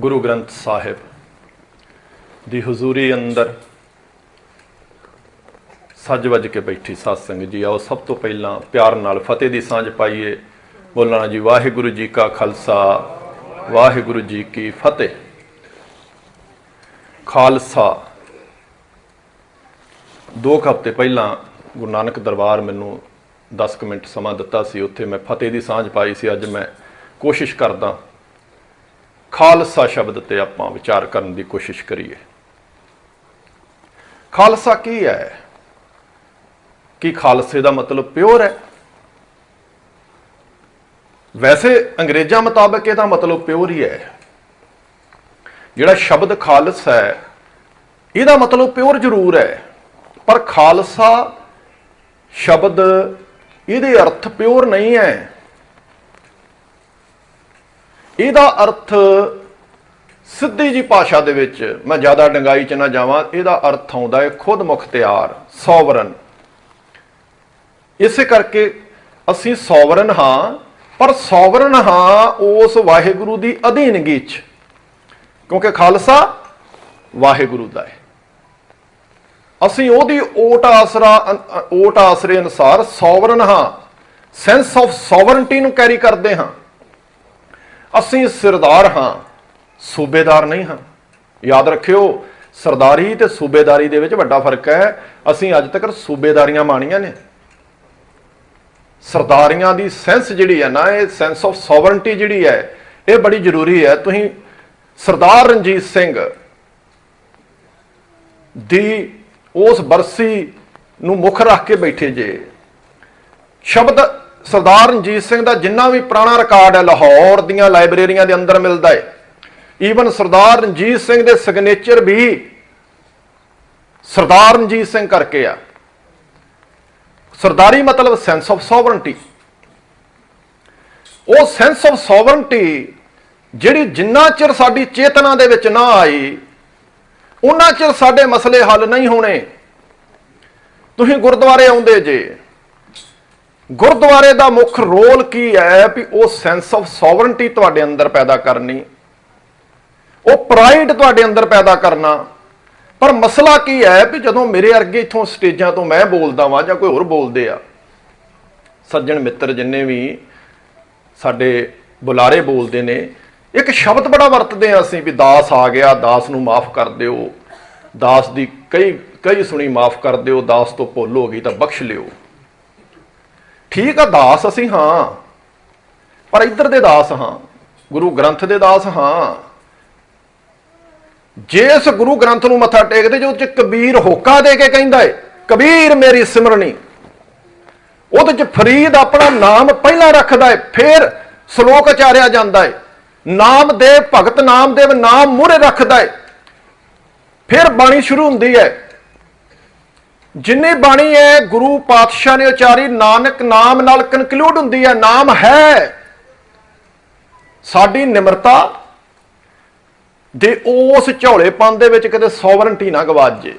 ਗੁਰੂ ਗ੍ਰੰਥ ਸਾਹਿਬ ਦੀ ਹਜ਼ੂਰੀ ਅੰਦਰ ਸੱਜ ਵੱਜ ਕੇ ਬੈਠੀ ਸਾਧ ਸੰਗਤ ਜੀ, ਆਓ ਸਭ ਤੋਂ ਪਹਿਲਾਂ ਪਿਆਰ ਨਾਲ ਫਤਿਹ ਦੀ ਸਾਂਝ ਪਾਈਏ। ਬੋਲਣਾ ਜੀ, ਵਾਹਿਗੁਰੂ ਜੀ ਕਾ ਖਾਲਸਾ, ਵਾਹਿਗੁਰੂ ਜੀ ਕੀ ਫਤਿਹ। ਖਾਲਸਾ। ਦੋ ਕੁ ਹਫ਼ਤੇ ਪਹਿਲਾਂ ਗੁਰੂ ਨਾਨਕ ਦਰਬਾਰ ਮੈਨੂੰ 10 ਕੁ ਮਿੰਟ ਸਮਾਂ ਦਿੱਤਾ ਸੀ, ਉੱਥੇ ਮੈਂ ਫਤਿਹ ਦੀ ਸਾਂਝ ਪਾਈ ਸੀ। ਅੱਜ ਮੈਂ ਕੋਸ਼ਿਸ਼ ਕਰਦਾ ਖਾਲਸਾ ਸ਼ਬਦ ਤੇ ਆਪਾਂ ਵਿਚਾਰ ਕਰਨ ਦੀ ਕੋਸ਼ਿਸ਼ ਕਰੀਏ। ਖਾਲਸਾ ਕੀ ਹੈ? ਕਿ ਖਾਲਸੇ ਦਾ ਮਤਲਬ ਪਿਓਰ ਹੈ? ਵੈਸੇ ਅੰਗਰੇਜ਼ਾਂ ਮੁਤਾਬਕ ਇਹਦਾ ਮਤਲਬ ਪਿਓਰ ਹੀ ਹੈ। ਜਿਹੜਾ ਸ਼ਬਦ ਖਾਲਸ ਹੈ, ਇਹਦਾ ਮਤਲਬ ਪਿਓਰ ਜ਼ਰੂਰ ਹੈ। ਪਰ ਖਾਲਸਾ ਸ਼ਬਦ, ਇਹਦੇ ਅਰਥ ਪਿਓਰ ਨਹੀਂ ਹੈ। ਇਹਦਾ ਅਰਥ ਸਿੱਧੀ ਜੀ ਭਾਸ਼ਾ ਦੇ ਵਿੱਚ ਮੈਂ ਜ਼ਿਆਦਾ ਡੰਗਾਈ ਚ ਨਾ ਜਾਵਾਂ, ਇਹਦਾ ਅਰਥ ਆਉਂਦਾ ਹੈ ਖੁਦ ਮੁਖਤਿਆਰ ਸੌਵਰਨ। ਇਸੇ ਕਰਕੇ ਅਸੀਂ ਸੌਵਰਨ ਹਾਂ, ਪਰ ਸੌਵਰਨ ਹਾਂ ਉਸ ਵਾਹਿਗੁਰੂ ਦੀ ਅਧੀਨਗੀ ਚ, ਕਿਉਂਕਿ ਖਾਲਸਾ ਵਾਹਿਗੁਰੂ ਦਾ ਹੈ। ਅਸੀਂ ਉਹਦੀ ਓਟ ਆਸਰਾ ਅ- ਓਟ ਆਸਰੇ ਅਨੁਸਾਰ ਸੋਵਰਨ ਹਾਂ ਸੈਂਸ ਆਫ ਸੋਵਰਨਟੀ ਨੂੰ ਕੈਰੀ ਕਰਦੇ ਹਾਂ। ਅਸੀਂ ਸਰਦਾਰ ਹਾਂ, ਸੂਬੇਦਾਰ ਨਹੀਂ ਹਾਂ। ਯਾਦ ਰੱਖਿਓ, ਸਰਦਾਰੀ ਤੇ ਸੂਬੇਦਾਰੀ ਦੇ ਵਿੱਚ ਵੱਡਾ ਫ਼ਰਕ ਹੈ, ਅਸੀਂ ਅੱਜ ਤੱਕ ਸੂਬੇਦਾਰੀਆਂ ਮਾਣੀਆਂ ਨੇ। ਸਰਦਾਰੀਆਂ ਦੀ ਸੈਂਸ ਜਿਹੜੀ ਹੈ ਨਾ, ਇਹ ਸੈਂਸ ਆਫ ਸੋਵਰਨਟੀ ਜਿਹੜੀ ਹੈ, ਇਹ ਬੜੀ ਜ਼ਰੂਰੀ ਹੈ। ਤੁਸੀਂ ਸਰਦਾਰ ਰਣਜੀਤ ਸਿੰਘ ਦੀ ਉਸ ਬਰਸੀ ਨੂੰ ਮੁੱਖ ਰੱਖ ਕੇ ਬੈਠੇ ਜੇ, ਸ਼ਬਦ ਸਰਦਾਰ ਰਣਜੀਤ ਸਿੰਘ ਦਾ ਜਿੰਨਾ ਵੀ ਪੁਰਾਣਾ ਰਿਕਾਰਡ ਹੈ, ਲਾਹੌਰ ਦੀਆਂ ਲਾਇਬ੍ਰੇਰੀਆਂ ਦੇ ਅੰਦਰ ਮਿਲਦਾ ਹੈ। ਈਵਨ ਸਰਦਾਰ ਰਣਜੀਤ ਸਿੰਘ ਦੇ ਸਿਗਨੇਚਰ ਵੀ ਸਰਦਾਰ ਰਣਜੀਤ ਸਿੰਘ ਕਰਕੇ ਆ। ਸਰਦਾਰੀ ਮਤਲਬ ਸੈਂਸ ਆਫ ਸੋਵਰਨਟੀ ਉਹ ਸੈਂਸ ਆਫ ਸੋਵਰਨਟੀ ਜਿਹੜੀ ਜਿੰਨਾ ਚਿਰ ਸਾਡੀ ਚੇਤਨਾ ਦੇ ਵਿੱਚ ਨਾ ਆਈ, ਉਹਨਾਂ ਚਿਰ ਸਾਡੇ ਮਸਲੇ ਹੱਲ ਨਹੀਂ ਹੋਣੇ। ਤੁਸੀਂ ਗੁਰਦੁਆਰੇ ਆਉਂਦੇ ਜੇ ਗੁਰਦੁਆਰੇ ਦਾ ਮੁੱਖ ਰੋਲ ਕੀ ਹੈ ਵੀ ਉਹ ਸੈਂਸ ਆਫ ਸੋਵਰਨਟੀ ਤੁਹਾਡੇ ਅੰਦਰ ਪੈਦਾ ਕਰਨੀ? ਉਹ ਪ੍ਰਾਈਡ ਤੁਹਾਡੇ ਅੰਦਰ ਪੈਦਾ ਕਰਨਾ? ਪਰ ਮਸਲਾ ਕੀ ਹੈ ਵੀ ਜਦੋਂ ਮੇਰੇ ਅਰਗੇ ਇਥੋਂ ਸਟੇਜਾਂ ਤੋਂ ਮੈਂ ਬੋਲਦਾ ਵਾਂ ਜਾਂ ਕੋਈ ਹੋਰ ਬੋਲਦੇ ਆ, ਸੱਜਣ ਮਿੱਤਰ ਜਿੰਨੇ ਵੀ ਸਾਡੇ ਬੁਲਾਰੇ ਬੋਲਦੇ ਨੇ, ਇੱਕ ਸ਼ਬਦ ਬੜਾ ਵਰਤਦੇ ਆ ਅਸੀਂ ਵੀ ਦਾਸ ਆ ਗਿਆ, ਦਾਸ ਨੂੰ ਮਾਫ ਕਰ ਦਿਓ, ਦਾਸ ਦੀ ਕਈ ਕਈ ਸੁਣੀ ਮਾਫ ਕਰ ਦਿਓ, ਦਾਸ ਤੋਂ ਭੁੱਲ ਹੋ ਗਈ ਤਾਂ ਬਖਸ਼ ਲਿਓ। ਠੀਕ ਆ, ਦਾਸ ਅਸੀਂ ਹਾਂ। ਪਰ ਇੱਧਰ ਦੇ ਦਾਸ ਹਾਂ, ਗੁਰੂ ਗ੍ਰੰਥ ਦੇ ਦਾਸ ਹਾਂ। ਜੇ ਇਸ ਗੁਰੂ ਗ੍ਰੰਥ ਨੂੰ ਮੱਥਾ ਟੇਕਦੇ, ਜੋ ਚ ਕਬੀਰ ਹੋਕਾ ਦੇ ਕੇ ਕਹਿੰਦਾ ਏ, ਕਬੀਰ ਮੇਰੀ ਸਿਮਰਨੀ। ਉਹਦੇ ਚ ਫਰੀਦ ਆਪਣਾ ਨਾਮ ਪਹਿਲਾਂ ਰੱਖਦਾ ਏ, ਫਿਰ ਸ਼ਲੋਕ ਉਚਾਰਿਆ ਜਾਂਦਾ ਏ। ਨਾਮਦੇਵ ਭਗਤ, ਨਾਮਦੇਵ, ਨਾਮ ਮੂਹਰੇ ਰੱਖਦਾ ਏ। ਫਿਰ ਬਾਣੀ ਸ਼ੁਰੂ ਹੁੰਦੀ ਹੈ ਜਿੰਨੀ ਬਾਣੀ ਹੈ, ਗੁਰੂ ਪਾਤਸ਼ਾਹ ਨੇ ਉਚਾਰੀ, ਨਾਨਕ ਨਾਮ ਨਾਲ ਕਨਕਲੂਡ ਹੁੰਦੀ ਹੈ, ਨਾਮ ਹੈ। ਸਾਡੀ ਨਿਮਰਤਾ ਦੇ ਉਸ ਝੋਲੇਪਨ ਦੇ ਵਿੱਚ ਕਿਤੇ ਸੋਵਰਨਟੀ ਨਾ ਗਵਾਜੇ।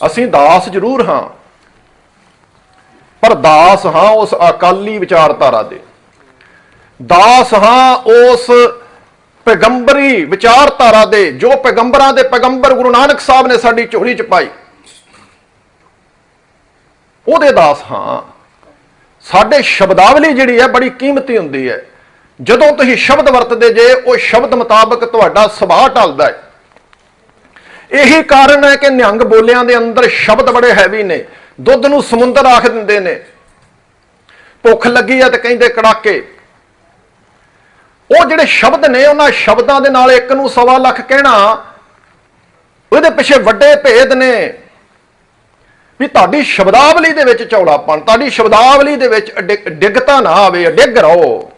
ਅਸੀਂ ਦਾਸ ਜ਼ਰੂਰ ਹਾਂ, ਪਰ ਦਾਸ ਹਾਂ ਉਸ ਅਕਾਲੀ ਵਿਚਾਰਧਾਰਾ ਦੇ। ਦਾਸ ਹਾਂ ਉਸ ਪੈਗੰਬਰੀ ਵਿਚਾਰਧਾਰਾ ਦੇ, ਜੋ ਪੈਗੰਬਰਾਂ ਦੇ ਪੈਗੰਬਰ ਗੁਰੂ ਨਾਨਕ ਸਾਹਿਬ ਨੇ ਸਾਡੀ ਝੋਲੀ ਚ ਪਾਈ। ਉਹਦੇ ਦਾਸ ਹਾਂ। ਸਾਡੇ ਸ਼ਬਦਾਵਲੀ ਜਿਹੜੀ ਹੈ, ਬੜੀ ਕੀਮਤੀ ਹੁੰਦੀ ਹੈ। ਜਦੋਂ ਤੁਸੀਂ ਸ਼ਬਦ ਵਰਤਦੇ ਜੇ, ਉਹ ਸ਼ਬਦ ਮੁਤਾਬਕ ਤੁਹਾਡਾ ਸੁਭਾਅ ਢਲਦਾ ਹੈ। ਇਹੀ ਕਾਰਨ ਹੈ ਕਿ ਨਿਹੰਗ ਬੋਲਿਆਂ ਦੇ ਅੰਦਰ ਸ਼ਬਦ ਬੜੇ ਹੈਵੀ ਨੇ। ਦੁੱਧ ਨੂੰ ਸਮੁੰਦਰ ਆਖ ਦਿੰਦੇ ਨੇ। ਭੁੱਖ ਲੱਗੀ ਹੈ ਤੇ ਕਹਿੰਦੇ ਕੜਾਕੇ। ਉਹ ਜਿਹੜੇ ਸ਼ਬਦ ਨੇ, ਉਹਨਾਂ ਸ਼ਬਦਾਂ ਦੇ ਨਾਲ ਇੱਕ ਨੂੰ ਸਵਾ ਲੱਖ ਕਹਿਣਾ, ਉਹਦੇ ਪਿੱਛੇ ਵੱਡੇ ਭੇਦ ਨੇ। ਵੀ ਤੁਹਾਡੀ ਸ਼ਬਦਾਵਲੀ ਦੇ ਵਿੱਚ ਚੌੜਾਪਣ, ਤੁਹਾਡੀ ਸ਼ਬਦਾਵਲੀ ਦੇ ਵਿੱਚ ਡਿੱਗ- ਡਿੱਗਤਾ ਨਾ ਆਵੇ, ਡਿੱਗ ਰਹੋ।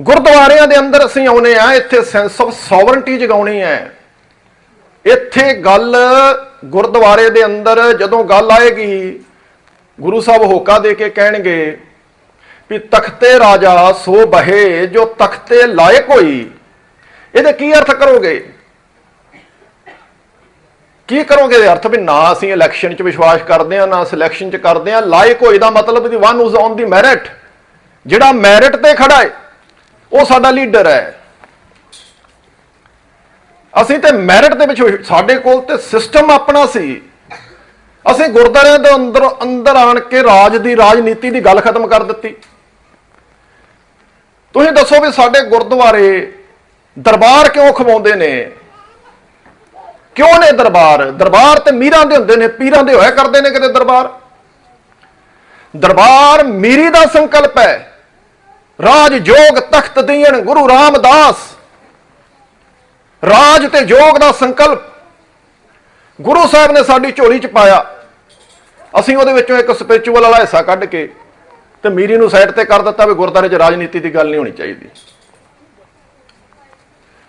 ਗੁਰਦੁਆਰਿਆਂ ਦੇ ਅੰਦਰ ਅਸੀਂ ਆਉਨੇ ਆ ਇੱਥੇ ਸੈਂਸ ਆਫ ਸੋਵਰਨਟੀ ਜਗਾਉਣੀ ਹੈ। ਇੱਥੇ ਗੱਲ ਗੁਰਦੁਆਰੇ ਦੇ ਅੰਦਰ ਜਦੋਂ ਗੱਲ ਆਏਗੀ, ਗੁਰੂ ਸਾਹਿਬ ਹੋਕਾ ਦੇ ਕੇ ਕਹਿਣਗੇ ਵੀ ਤਖਤੇ ਰਾਜਾ ਸੋ ਬਹੇ, ਜੋ ਤਖਤੇ ਲਾਇਕ ਹੋਈ। ਇਹਦੇ ਕੀ ਅਰਥ ਕਰੋਗੇ? ਕੀ ਕਰੋਗੇ ਇਹਦੇ ਅਰਥ? ਵੀ ਨਾ ਅਸੀਂ ਇਲੈਕਸ਼ਨ 'ਚ ਵਿਸ਼ਵਾਸ ਕਰਦੇ ਆ ਨਾ ਸਿਲੈਕਸ਼ਨ 'ਚ ਕਰਦੇ ਆ ਲਾਇਕ ਹੋਈ ਦਾ ਮਤਲਬ ਦੀ ਵਨ ਉਸ ਔਨ ਦੀ ਮੈਰਿਟ ਜਿਹੜਾ ਮੈਰਿਟ ਤੇ ਖੜਾ ਹੈ, ਉਹ ਸਾਡਾ ਲੀਡਰ ਹੈ। ਅਸੀਂ ਤੇ ਮੈਰਿਟ ਦੇ ਵਿੱਚ ਸਾਡੇ ਕੋਲ ਤੇ ਸਿਸਟਮ ਆਪਣਾ ਸੀ। ਅਸੀਂ ਗੁਰਦਾਰਿਆਂ ਦੇ ਅੰਦਰ ਅੰਦਰ ਆਣ ਕੇ ਰਾਜ ਦੀ ਰਾਜਨੀਤੀ ਦੀ ਗੱਲ ਖਤਮ ਕਰ ਦਿੱਤੀ। ਤੁਸੀਂ ਦੱਸੋ ਵੀ ਸਾਡੇ ਗੁਰਦੁਆਰੇ ਦਰਬਾਰ ਕਿਉਂ ਖਵਾਉਂਦੇ ਨੇ? ਕਿਉਂ ਨੇ ਦਰਬਾਰ? ਦਰਬਾਰ ਤੇ ਮੀਰਾਂ ਦੇ ਹੁੰਦੇ ਨੇ, ਪੀਰਾਂ ਦੇ ਹੋਇਆ ਕਰਦੇ ਨੇ ਕਿਤੇ ਦਰਬਾਰ? ਦਰਬਾਰ ਮੀਰੀ ਦਾ ਸੰਕਲਪ ਹੈ। ਰਾਜ ਜੋਗ ਤਖਤ ਦੀਨ ਗੁਰੂ ਰਾਮਦਾਸ। ਰਾਜ ਤੇ ਜੋਗ ਦਾ ਸੰਕਲਪ। ਗੁਰੂ ਸਾਹਿਬ ਨੇ ਸਾਡੀ ਝੋਲੀ ਚ ਪਾਇਆ। ਅਸੀਂ ਉਹਦੇ ਵਿੱਚੋਂ ਇੱਕ ਸਪਿਰਚੁਅਲ ਵਾਲਾ ਹਿੱਸਾ ਕੱਢ ਕੇ ਤੇ ਮੀਰੀ ਨੂੰ ਸਾਈਡ ਤੇ ਕਰ ਦਿੱਤਾ ਵੀ ਗੁਰਦਾਰੇ 'ਚ ਰਾਜਨੀਤੀ ਦੀ ਗੱਲ ਨਹੀਂ ਹੋਣੀ ਚਾਹੀਦੀ।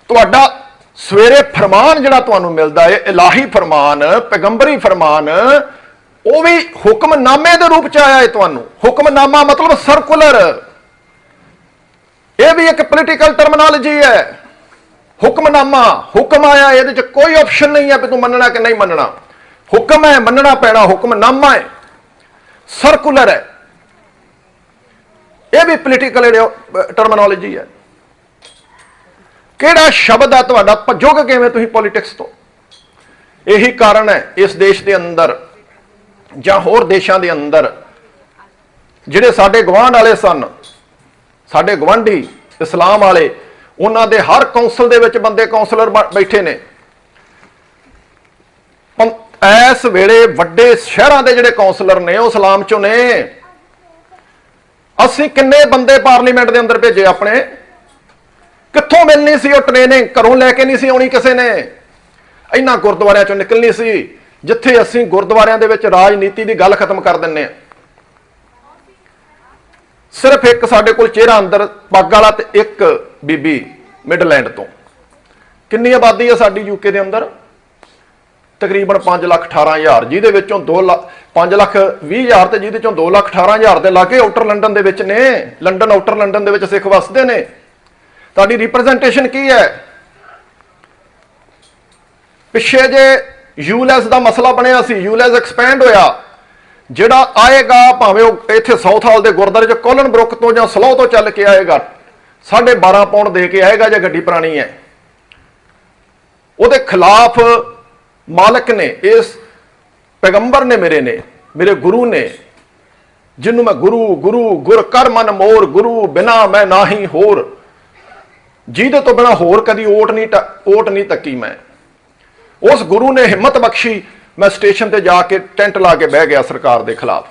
ਤੁਹਾਡਾ ਸਵੇਰੇ ਫਰਮਾਨ ਜਿਹੜਾ ਤੁਹਾਨੂੰ ਮਿਲਦਾ ਹੈ ਇਲਾਹੀ ਫਰਮਾਨ, ਪੈਗੰਬਰੀ ਫਰਮਾਨ, ਉਹ ਵੀ ਹੁਕਮਨਾਮੇ ਦੇ ਰੂਪ ਚ ਆਇਆ ਹੈ ਤੁਹਾਨੂੰ। ਹੁਕਮਨਾਮਾ ਮਤਲਬ ਸਰਕੂਲਰ ਇਹ ਵੀ ਇੱਕ ਪੋਲੀਟੀਕਲ ਟਰਮਨੋਲੋਜੀ ਹੈ ਹੁਕਮਨਾਮਾ, ਹੁਕਮ ਆਇਆ ਇਹਦੇ ਚ ਕੋਈ ਆਪਸ਼ਨ ਨਹੀਂ ਹੈ ਵੀ ਤੂੰ ਮੰਨਣਾ ਕਿ ਨਹੀਂ ਮੰਨਣਾ। ਹੁਕਮ ਹੈ, ਮੰਨਣਾ ਪੈਣਾ, ਹੁਕਮਨਾਮਾ ਹੈ ਸਰਕੂਲਰ ਹੈ। ਇਹ ਵੀ ਪੋਲੀਟੀਕਲ ਟਰਮਨੋਲੋਜੀ ਹੈ। ਕਿਹੜਾ ਸ਼ਬਦ ਆ ਤੁਹਾਡਾ? ਭੱਜੋਗੇ ਕਿਵੇਂ ਤੁਸੀਂ ਪੋਲਿਟਿਕਸ ਤੋਂ? ਇਹੀ ਕਾਰਨ ਹੈ ਇਸ ਦੇਸ਼ ਦੇ ਅੰਦਰ ਜਾਂ ਹੋਰ ਦੇਸ਼ਾਂ ਦੇ ਅੰਦਰ ਜਿਹੜੇ ਸਾਡੇ ਗਵਾਂਢ ਵਾਲੇ ਸਨ, ਸਾਡੇ ਗਵਾਂਢੀ ਇਸਲਾਮ ਵਾਲੇ, ਉਹਨਾਂ ਦੇ ਹਰ ਕੌਂਸਲ ਦੇ ਵਿੱਚ ਬੰਦੇ ਕੌਂਸਲਰ ਬ- ਬੈਠੇ ਨੇ। ਇਸ ਵੇਲੇ ਵੱਡੇ ਸ਼ਹਿਰਾਂ ਦੇ ਜਿਹੜੇ ਕੌਂਸਲਰ ਨੇ, ਉਹ ਇਸਲਾਮ ਚੋਂ ਨੇ। ਅਸੀਂ ਕਿੰਨੇ ਬੰਦੇ ਪਾਰਲੀਮੈਂਟ ਦੇ ਅੰਦਰ ਭੇਜੇ ਆਪਣੇ? ਕਿੱਥੋਂ ਮਿਲਣੀ ਸੀ ਉਹ ਟ੍ਰੇਨਿੰਗ ਘਰੋਂ ਲੈ ਕੇ ਨਹੀਂ ਸੀ ਆਉਣੀ ਕਿਸੇ ਨੇ? ਇਹਨਾਂ ਗੁਰਦੁਆਰਿਆਂ ਚੋਂ ਨਿਕਲਣੀ ਸੀ, ਜਿੱਥੇ ਅਸੀਂ ਗੁਰਦੁਆਰਿਆਂ ਦੇ ਵਿੱਚ ਰਾਜਨੀਤੀ ਦੀ ਗੱਲ ਖਤਮ ਕਰ ਦਿੰਨੇ ਆ ਸਿਰਫ ਇੱਕ ਸਾਡੇ ਕੋਲ ਚਿਹਰਾ ਅੰਦਰ, ਪੱਗ ਵਾਲਾ ਤੇ ਇੱਕ ਬੀਬੀ ਮਿਡਲੈਂਡ ਤੋਂ। ਕਿੰਨੀ ਆਬਾਦੀ ਹੈ ਸਾਡੀ ਯੂਕੇ ਦੇ ਅੰਦਰ? ਤਕਰੀਬਨ 5 ਲੱਖ 18 ਹਜ਼ਾਰ, ਜਿਹਦੇ ਵਿੱਚੋਂ 2 ਲੱਖ 5 ਲੱਖ 20 ਹਜ਼ਾਰ ਤੇ ਜਿਹਦੇ ਚੋਂ 2 ਲੱਖ 18 ਹਜ਼ਾਰ ਦੇ ਲਾਗੇ ਆਊਟਰ ਲੰਡਨ ਦੇ ਵਿੱਚ ਨੇ। ਲੰਡਨ ਆਊਟਰ ਲੰਡਨ ਦੇ ਵਿੱਚ ਸਿੱਖ ਵਸਦੇ ਨੇ। ਤੁਹਾਡੀ ਰਿਪਰੈਜ਼ੈਂਟੇਸ਼ਨ ਕੀ ਹੈ? ਪਿੱਛੇ ਜੇ ਯੂਲੈਸ ਦਾ ਮਸਲਾ ਬਣਿਆ ਸੀ ਯੂਲੈਸ ਐਕਸਪੈਂਡ ਹੋਇਆ, ਜਿਹੜਾ ਆਏਗਾ ਭਾਵੇਂ ਉਹ ਇੱਥੇ ਸਾਊਥ ਹਾਲ ਦੇ ਗੁਰਦਾਰੇ ਚ ਕੋਲਨ ਬਰੁੱਕ ਤੋਂ ਜਾਂ ਸਲੋ ਤੋਂ ਚੱਲ ਕੇ ਆਏਗਾ 12.5 ਪਾਉਂਡ ਦੇ ਕੇ ਆਏਗਾ ਜੇ ਗੱਡੀ ਪੁਰਾਣੀ ਹੈ। ਉਹਦੇ ਖਿਲਾਫ ਮਾਲਕ ਨੇ, ਇਸ ਪੈਗੰਬਰ ਨੇ ਮੇਰੇ ਨੇ, ਮੇਰੇ ਗੁਰੂ ਨੇ ਜਿਹਨੂੰ ਮੈਂ ਗੁਰੂ ਗੁਰੂ, ਗੁਰ ਕਰ ਮਨ ਮੋਰ, ਗੁਰੂ ਬਿਨਾ ਮੈਂ ਨਾਹੀ ਹੋਰ। ਜਿਹਦੇ ਤੋਂ ਬਿਨਾ ਹੋਰ ਕਦੀ ਓਟ ਨਹੀਂ ਟ- ਓਟ ਨਹੀਂ ਤੱਕੀ ਮੈਂ। ਉਸ ਗੁਰੂ ਨੇ ਹਿੰਮਤ ਬਖਸ਼ੀ, ਮੈਂ ਸਟੇਸ਼ਨ ਤੇ ਜਾ ਕੇ ਟੈਂਟ ਲਾ ਕੇ ਬਹਿ ਗਿਆ ਸਰਕਾਰ ਦੇ ਖਿਲਾਫ।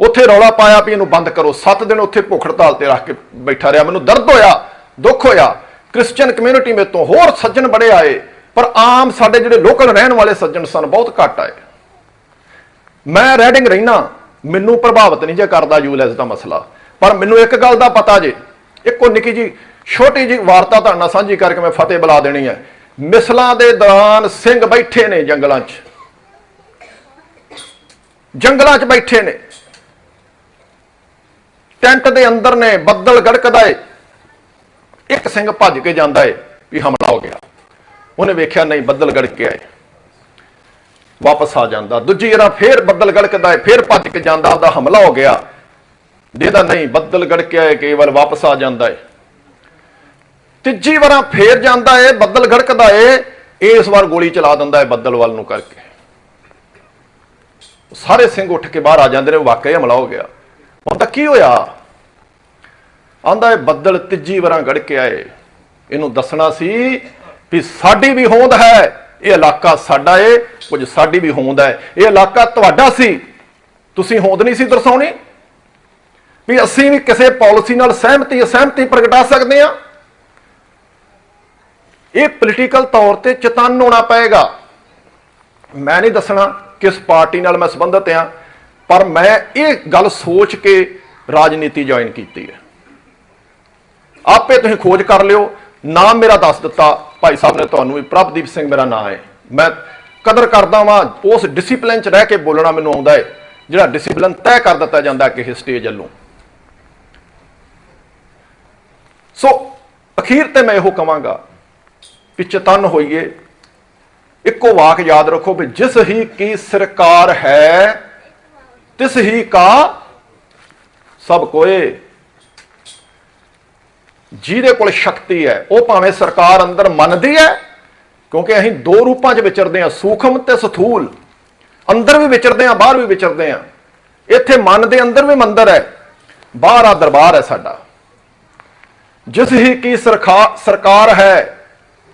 ਉੱਥੇ ਰੌਲਾ ਪਾਇਆ ਵੀ ਇਹਨੂੰ ਬੰਦ ਕਰੋ। 7 ਦਿਨ ਉੱਥੇ ਭੁੱਖ ਹੜਤਾਲ ਤੇ ਰੱਖ ਕੇ ਬੈਠਾ ਰਿਹਾ। ਮੈਨੂੰ ਦਰਦ ਹੋਇਆ, ਦੁੱਖ ਹੋਇਆ। ਕ੍ਰਿਸਚੀਅਨ ਕਮਿਊਨਿਟੀ ਮੇਰੇ ਤੋਂ ਹੋਰ ਸੱਜਣ ਬੜੇ ਆਏ। ਪਰ ਆਮ ਸਾਡੇ ਜਿਹੜੇ ਲੋਕਲ ਰਹਿਣ ਵਾਲੇ ਸੱਜਣ ਸਨ, ਬਹੁਤ ਘੱਟ ਆਏ। ਮੈਂ ਰੈਡਿੰਗ ਰਹਿਣਾ ਮੈਨੂੰ ਪ੍ਰਭਾਵਿਤ ਨਹੀਂ ਜੇ ਕਰਦਾ ਯੂਲੈਸ ਦਾ ਮਸਲਾ। ਪਰ ਮੈਨੂੰ ਇੱਕ ਗੱਲ ਦਾ ਪਤਾ ਜੇ, ਇੱਕੋ ਨਿੱਕੀ ਜੀ ਛੋਟੀ ਜੀ ਵਾਰਤਾ ਤੁਹਾਡੇ ਨਾਲ ਸਾਂਝੀ ਕਰਕੇ ਮੈਂ ਫਤਿਹ ਬੁਲਾ ਦੇਣੀ ਹੈ। ਮਿਸਲਾਂ ਦੇ ਦੌਰਾਨ ਸਿੰਘ ਬੈਠੇ ਨੇ ਜੰਗਲਾਂ 'ਚ। ਜੰਗਲਾਂ 'ਚ ਬੈਠੇ ਨੇ। ਟੈਂਟ ਦੇ ਅੰਦਰ ਨੇ, ਬੱਦਲ ਗੜਕਦਾ ਏ। ਇੱਕ ਸਿੰਘ ਭੱਜ ਕੇ ਜਾਂਦਾ ਏ, ਵੀ ਹਮਲਾ ਹੋ ਗਿਆ। ਉਹਨੇ ਵੇਖਿਆ ਨਹੀਂ, ਬੱਦਲ ਗੜਕ ਕੇ ਆਏ। ਵਾਪਸ ਆ ਜਾਂਦਾ। ਦੂਜੀ ਵਾਰ ਫੇਰ ਬੱਦਲ ਗੜਕਦਾ ਏ ਫੇਰ ਭੱਜ ਕੇ ਜਾਂਦਾ ਉਹਦਾ ਹਮਲਾ ਹੋ ਗਿਆ। ਜਿਹਦਾ ਨਹੀਂ, ਬੱਦਲ ਗੜਕ ਆਏ ਕੇਵਲ ਵਾਪਸ ਆ ਜਾਂਦਾ ਏ ਤੀਜੀ ਵਾਰਾਂ ਫੇਰ ਜਾਂਦਾ ਏ ਬੱਦਲ ਗੜਕਦਾ ਏ ਇਸ ਵਾਰ ਗੋਲੀ ਚਲਾ ਦਿੰਦਾ ਹੈ ਬੱਦਲ ਵੱਲ ਨੂੰ ਕਰਕੇ। ਸਾਰੇ ਸਿੰਘ ਉੱਠ ਕੇ ਬਾਹਰ ਆ ਜਾਂਦੇ ਨੇ ਵਾਕਈ ਹਮਲਾ ਹੋ ਗਿਆ। ਹੁਣ ਤਾਂ ਕੀ ਹੋਇਆ? ਆਂਦਾ ਇਹ ਬੱਦਲ ਤੀਜੀ ਵਾਰਾਂ ਗੜ ਕੇ ਆਏ। ਇਹਨੂੰ ਦੱਸਣਾ ਸੀ ਵੀ ਸਾਡੀ ਵੀ ਹੋਂਦ ਹੈ, ਇਹ ਇਲਾਕਾ ਸਾਡਾ ਏ, ਕੁਝ ਸਾਡੀ ਵੀ ਹੋਂਦ ਹੈ। ਇਹ ਇਲਾਕਾ ਤੁਹਾਡਾ ਸੀ, ਤੁਸੀਂ ਹੋਂਦ ਨਹੀਂ ਸੀ ਦਰਸਾਉਣੀ। ਵੀ ਅਸੀਂ ਵੀ ਕਿਸੇ ਪਾਲਿਸੀ ਨਾਲ ਸਹਿਮਤੀ, ਅਸਹਿਮਤੀ ਪ੍ਰਗਟਾ ਸਕਦੇ ਹਾਂ। ਇਹ ਪੋਲੀਟੀਕਲ ਤੌਰ ਤੇ ਚੇਤਨ ਹੋਣਾ ਪਏਗਾ। ਮੈਂ ਨਹੀਂ ਦੱਸਣਾ ਕਿਸ ਪਾਰਟੀ ਨਾਲ ਮੈਂ ਸੰਬੰਧਿਤ ਹਾਂ, ਪਰ ਮੈਂ ਇਹ ਗੱਲ ਸੋਚ ਕੇ ਰਾਜਨੀਤੀ ਜੁਆਇਨ ਕੀਤੀ ਹੈ। ਆਪੇ ਤੁਸੀਂ ਖੋਜ ਕਰ ਲਿਓ ਨਾਮ ਮੇਰਾ ਦੱਸ ਦਿੱਤਾ। ਭਾਈ ਸਾਹਿਬ ਨੇ ਤੁਹਾਨੂੰ ਵੀ, ਪ੍ਰਭਦੀਪ ਸਿੰਘ ਮੇਰਾ ਨਾਮ ਹੈ। ਮੈਂ ਕਦਰ ਕਰਦਾ ਵਾਂ, ਉਸ ਡਿਸਪਲਿਨ 'ਚ ਰਹਿ ਕੇ ਬੋਲਣਾ ਮੈਨੂੰ ਆਉਂਦਾ ਹੈ, ਜਿਹੜਾ ਡਿਸਪਲਿਨ ਤੈਅ ਕਰ ਦਿੱਤਾ ਜਾਂਦਾ ਕਿਸੇ ਸਟੇਜ ਵੱਲੋਂ। ਸੋ ਅਖੀਰ ਤੇ ਮੈਂ ਇਹੋ ਕਵਾਂਗਾ ਕਿ ਚਤਨ ਹੋਈਏ, ਇੱਕੋ ਵਾਕ ਯਾਦ ਰੱਖੋ ਵੀ ਜਿਸ ਹੀ ਕੀ ਸਰਕਾਰ ਹੈ, ਤਿਸ ਹੀ ਕਾ ਸਭ ਕੋਏ। ਜਿਹਦੇ ਕੋਲ ਸ਼ਕਤੀ ਹੈ, ਉਹ ਭਾਵੇਂ ਸਰਕਾਰ ਅੰਦਰ ਮੰਨਦੀ ਹੈ, ਕਿਉਂਕਿ ਅਸੀਂ ਦੋ ਰੂਪਾਂ 'ਚ ਵਿਚਰਦੇ ਹਾਂ, ਸੂਖਮ ਤੇ ਸਥੂਲ। ਅੰਦਰ ਵੀ ਵਿਚਰਦੇ ਹਾਂ, ਬਾਹਰ ਵੀ ਵਿਚਰਦੇ ਹਾਂ। ਇੱਥੇ ਮਨ ਦੇ ਅੰਦਰ ਵੀ ਮੰਦਰ ਹੈ, ਬਾਹਰ ਆ ਦਰਬਾਰ ਹੈ ਸਾਡਾ। ਜਿਸ ਹੀ ਕੀ ਸਰਖਾ- ਸਰਕਾਰ ਹੈ,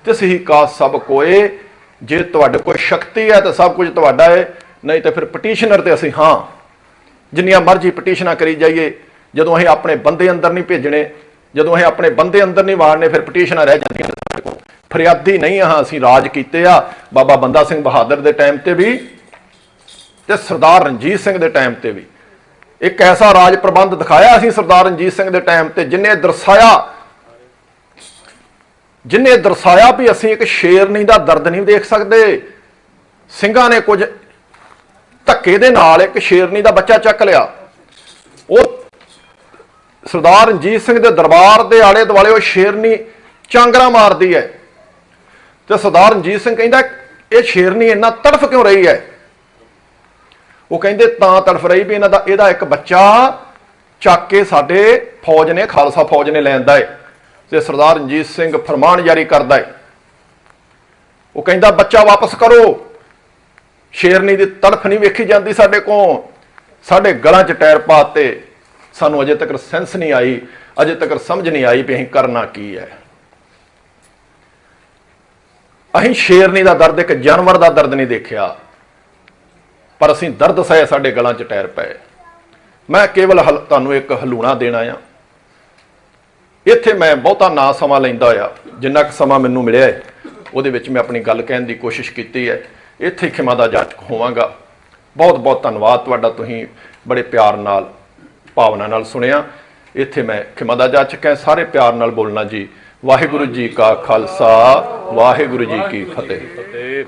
ਤਿਸ ਹੀ ਕਾ ਸਭ ਕੋਏ। ਜੇ ਤੁਹਾਡੇ ਕੋਲ ਸ਼ਕਤੀ ਹੈ, ਤਾਂ ਸਭ ਕੁਝ ਤੁਹਾਡਾ ਹੈ, ਨਹੀਂ ਤਾਂ ਫਿਰ ਪਟੀਸ਼ਨਰ ਤੇ ਅਸੀਂ ਹਾਂ। ਜਿੰਨੀਆਂ ਮਰਜ਼ੀ ਪਟੀਸ਼ਨਾਂ ਕਰੀ ਜਾਈਏ, ਜਦੋਂ ਅਸੀਂ ਆਪਣੇ ਬੰਦੇ ਅੰਦਰ ਨਹੀਂ ਭੇਜਣੇ ਜਦੋਂ ਇਹ ਆਪਣੇ ਬੰਦੇ ਅੰਦਰ ਨਹੀਂ ਵਾੜਨੇ ਫਿਰ ਪਟੀਸ਼ਨਾਂ ਰਹਿ ਜਾਂਦੀਆਂ ਸਾਡੇ ਕੋਲ ਫਰਿਆਦੀ ਨਹੀਂ ਹਾਂ ਅਸੀਂ ਰਾਜ ਕੀਤੇ ਆ। ਬਾਬਾ ਬੰਦਾ ਸਿੰਘ ਬਹਾਦਰ ਦੇ ਟਾਈਮ ਤੇ ਵੀ ਤੇ ਸਰਦਾਰ ਰਣਜੀਤ ਸਿੰਘ ਦੇ ਟਾਈਮ ਤੇ ਵੀ। ਇੱਕ ਐਸਾ ਰਾਜ ਪ੍ਰਬੰਧ ਦਿਖਾਇਆ ਅਸੀਂ ਸਰਦਾਰ ਰਣਜੀਤ ਸਿੰਘ ਦੇ ਟਾਈਮ ਤੇ, ਜਿਨੇ ਦਰਸਾਇਆ ਜਿਨੇ ਦਰਸਾਇਆ ਵੀ ਅਸੀਂ ਇੱਕ ਸ਼ੇਰਨੀ ਦਾ ਦਰਦ ਨਹੀਂ ਦੇਖ ਸਕਦੇ। ਸਿੰਘਾਂ ਨੇ ਕੁਝ ਧੱਕੇ ਦੇ ਨਾਲ ਇੱਕ ਸ਼ੇਰਨੀ ਦਾ ਬੱਚਾ ਚੱਕ ਲਿਆ। ਉਹ ਸਰਦਾਰ ਰਣਜੀਤ ਸਿੰਘ ਦੇ ਦਰਬਾਰ ਦੇ ਆਲੇ ਦੁਆਲੇ ਉਹ ਸ਼ੇਰਨੀ ਚਾਂਗਰਾ ਮਾਰਦੀ ਹੈ। ਤੇ ਸਰਦਾਰ ਰਣਜੀਤ ਸਿੰਘ ਕਹਿੰਦਾ, ਇਹ ਸ਼ੇਰਨੀ ਇੰਨਾ ਤੜਫ ਕਿਉਂ ਰਹੀ ਹੈ? ਉਹ ਕਹਿੰਦੇ, ਤਾਂ ਤੜਫ ਰਹੀ ਵੀ ਇਹਨਾਂ ਦਾ, ਇਹਦਾ ਇੱਕ ਬੱਚਾ ਚੱਕ ਕੇ ਸਾਡੇ ਫੌਜ ਨੇ, ਖਾਲਸਾ ਫੌਜ ਨੇ ਲੈਂਦਾ ਹੈ ਤੇ ਸਰਦਾਰ ਰਣਜੀਤ ਸਿੰਘ ਫਰਮਾਨ ਜਾਰੀ ਕਰਦਾ ਹੈ। ਉਹ ਕਹਿੰਦਾ, ਬੱਚਾ ਵਾਪਸ ਕਰੋ। ਸ਼ੇਰਨੀ ਦੀ ਤੜਫ ਨਹੀਂ ਵੇਖੀ ਜਾਂਦੀ ਸਾਡੇ ਕੋਲ। ਸਾਡੇ ਗਲਾਂ 'ਚ ਟਾਇਰ ਪਾਤੇ ਸਾਨੂੰ ਅਜੇ ਤੱਕ ਸੈਂਸ ਨਹੀਂ ਆਈ, ਅਜੇ ਤੱਕ ਸਮਝ ਨਹੀਂ ਆਈ ਵੀ ਅਸੀਂ ਕਰਨਾ ਕੀ ਹੈ। ਅਸੀਂ ਸ਼ੇਰਨੀ ਦਾ ਦਰਦ, ਇੱਕ ਜਾਨਵਰ ਦਾ ਦਰਦ ਨਹੀਂ ਦੇਖਿਆ, ਪਰ ਅਸੀਂ ਦਰਦ ਸਹਿ ਸਾਡੇ ਗਲਾਂ 'ਚ ਟਾਇਰ ਪਏ। ਮੈਂ ਕੇਵਲ ਹਲ- ਤੁਹਾਨੂੰ ਇੱਕ ਹਲੂਣਾ ਦੇਣਾ ਆ ਇੱਥੇ ਮੈਂ ਬਹੁਤਾ ਨਾ ਸਮਾਂ ਲੈਂਦਾ ਆ ਜਿੰਨਾ ਕੁ ਸਮਾਂ ਮੈਨੂੰ ਮਿਲਿਆ ਹੈ, ਉਹਦੇ ਵਿੱਚ ਮੈਂ ਆਪਣੀ ਗੱਲ ਕਹਿਣ ਦੀ ਕੋਸ਼ਿਸ਼ ਕੀਤੀ ਹੈ। ਇੱਥੇ ਖਿਮਾ ਦਾ ਜਾਚਕ ਹੋਵਾਂਗਾ। ਬਹੁਤ ਬਹੁਤ ਧੰਨਵਾਦ ਤੁਹਾਡਾ, ਤੁਸੀਂ ਬੜੇ ਪਿਆਰ ਨਾਲ ਭਾਵਨਾ ਨਾਲ ਸੁਣਿਆ। ਇੱਥੇ ਮੈਂ ਖਿਮਾ ਦਾ ਜਾਚਕ ਹੈ ਸਾਰੇ ਪਿਆਰ ਨਾਲ ਬੋਲਣਾ ਜੀ। ਵਾਹਿਗੁਰੂ ਜੀ ਕਾ ਖਾਲਸਾ। ਵਾਹਿਗੁਰੂ ਜੀ ਕੀ ਫਤਿਹ।